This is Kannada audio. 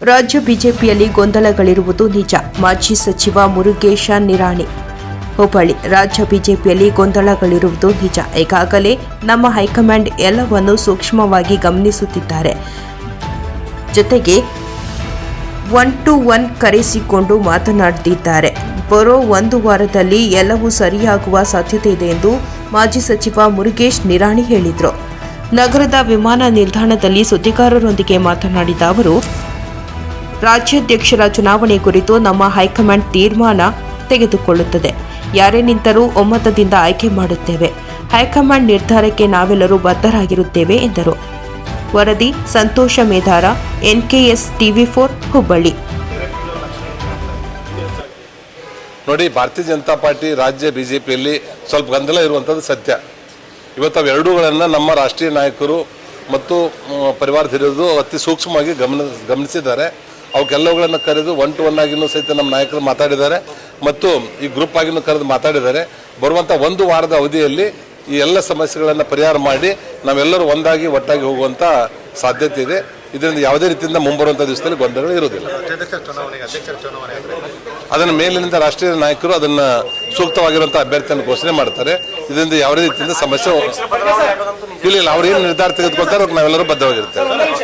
ರಾಜ್ಯ ಬಿಜೆಪಿಯಲ್ಲಿ ಗೊಂದಲಗಳಿರುವುದು ನಿಜ. ಮಾಜಿ ಸಚಿವ ಮುರುಗೇಶ ನಿರಾಣಿ ಹುಬ್ಬಳ್ಳಿ ರಾಜ್ಯ ಬಿಜೆಪಿಯಲ್ಲಿ ಗೊಂದಲಗಳಿರುವುದು ನಿಜ. ಈಗಾಗಲೇ ನಮ್ಮ ಹೈಕಮಾಂಡ್ ಎಲ್ಲವನ್ನು ಸೂಕ್ಷ್ಮವಾಗಿ ಗಮನಿಸುತ್ತಿದ್ದಾರೆ. ಜೊತೆಗೆ ಒನ್ ಟು ಒನ್ ಕರೆಸಿಕೊಂಡು ಮಾತನಾಡುತ್ತಿದ್ದಾರೆ ಬರೋ ಒಂದು ವಾರದಲ್ಲಿ ಎಲ್ಲವೂ ಸರಿಯಾಗುವ ಸಾಧ್ಯತೆ ಇದೆ ಎಂದು ಮಾಜಿ ಸಚಿವ ಮುರುಗೇಶ್ ನಿರಾಣಿ ಹೇಳಿದರು. ನಗರದ ವಿಮಾನ ನಿಲ್ದಾಣದಲ್ಲಿ ಸುದ್ದಿಗಾರರೊಂದಿಗೆ ಮಾತನಾಡಿದ ಅವರು ರಾಜ್ಯಾಧ್ಯಕ್ಷರ ಚುನಾವಣೆ ಕುರಿತು ನಮ್ಮ ಹೈಕಮಾಂಡ್ ತೀರ್ಮಾನ ತೆಗೆದುಕೊಳ್ಳುತ್ತದೆ. ಯಾರೇ ನಿಂತರೂ ಒಮ್ಮತದಿಂದ ಆಯ್ಕೆ ಮಾಡುತ್ತೇವೆ. ಹೈಕಮಾಂಡ್ ನಿರ್ಧಾರಕ್ಕೆ ನಾವೆಲ್ಲರೂ ಬದ್ಧರಾಗಿರುತ್ತೇವೆ, ಎಂದರು. ವರದಿ, Santosh Medhara, NKS TV four, Hubballi. ನೋಡಿ, ಭಾರತೀಯ ಜನತಾ ಪಾರ್ಟಿ ರಾಜ್ಯ ಬಿಜೆಪಿಯಲ್ಲಿ ಸ್ವಲ್ಪ ಗೊಂದಲ ಇರುವಂಥದ್ದು ಸತ್ಯ. ಇವತ್ತು ಅವೆರಡೂಗಳನ್ನು ನಮ್ಮ ರಾಷ್ಟ್ರೀಯ ನಾಯಕರು ಮತ್ತು ಪರಿವಾರದಿರೋದು ಅತಿ ಸೂಕ್ಷ್ಮವಾಗಿ ಗಮನ, ಗಮನಿಸಿದ್ದಾರೆ. ಅವಕ್ಕೆಲ್ಲವುಗಳನ್ನು ಕರೆದು ಒನ್ ಟು ಒನ್ ಆಗಿನೂ ಸಹಿತ ನಮ್ಮ ನಾಯಕರು ಮಾತಾಡಿದ್ದಾರೆ. ಮತ್ತು ಈ ಗ್ರೂಪ್ ಆಗಿನೂ ಕರೆದು ಮಾತಾಡಿದ್ದಾರೆ. ಬರುವಂಥ ಒಂದು ವಾರದ ಅವಧಿಯಲ್ಲಿ ಈ ಎಲ್ಲ ಸಮಸ್ಯೆಗಳನ್ನು ಪರಿಹಾರ ಮಾಡಿ ನಾವೆಲ್ಲರೂ ಒಂದಾಗಿ ಒಟ್ಟಾಗಿ ಹೋಗುವಂಥ ಸಾಧ್ಯತೆ ಇದೆ. ಇದರಿಂದ ಯಾವುದೇ ರೀತಿಯಿಂದ ಮುಂಬರುವಂಥ ದಿವಸದಲ್ಲಿ ಗೊಂದಲಗಳು ಇರುವುದಿಲ್ಲ. ಅದನ್ನು ಮೇಲಿನಿಂದ ರಾಷ್ಟ್ರೀಯ ನಾಯಕರು ಅದನ್ನು ಸೂಕ್ತವಾಗಿರುವಂಥ ಅಭ್ಯರ್ಥಿಯನ್ನು ಘೋಷಣೆ ಮಾಡ್ತಾರೆ. ಇದರಿಂದ ಯಾವುದೇ ರೀತಿಯಿಂದ ಸಮಸ್ಯೆ ಇಲ್ಲ ಇಲ್ಲ ಅವ್ರು ಏನು ನಿರ್ಧಾರ ತೆಗೆದುಕೊಳ್ತಾರೆ ಅವ್ರಿಗೆ ನಾವೆಲ್ಲರೂ ಬದ್ಧವಾಗಿರ್ತೇವೆ.